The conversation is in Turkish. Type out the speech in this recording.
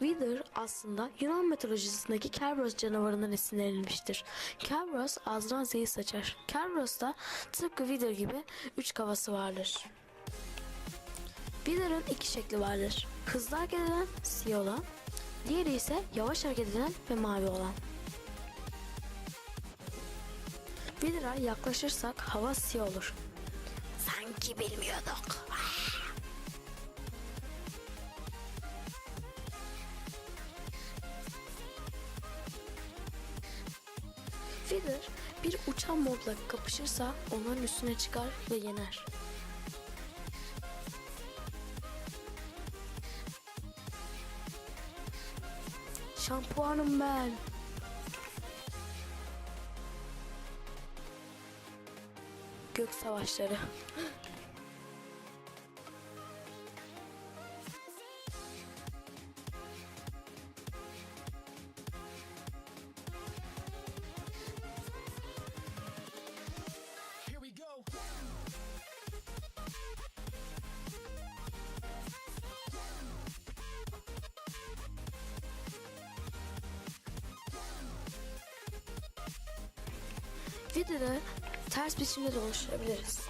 Wither aslında Yunan mitolojisindeki Kerberos canavarından esinlenilmiştir. Kerberos ağzından zehir saçar. Kerberos da tıpkı Wither gibi üç kafası vardır. Wither'ın iki şekli vardır. Hızlı hareket eden siyah olan, diğeri ise yavaş hareket eden ve mavi olan. Wither'a yaklaşırsak hava siyah olur. Sanki bilmiyorduk. Wither bir uçan mobla kapışırsa onların üstüne çıkar ve yener. Şampuanım ben. Gök savaşları. Wither'ı ters biçimde de oluşturabiliriz.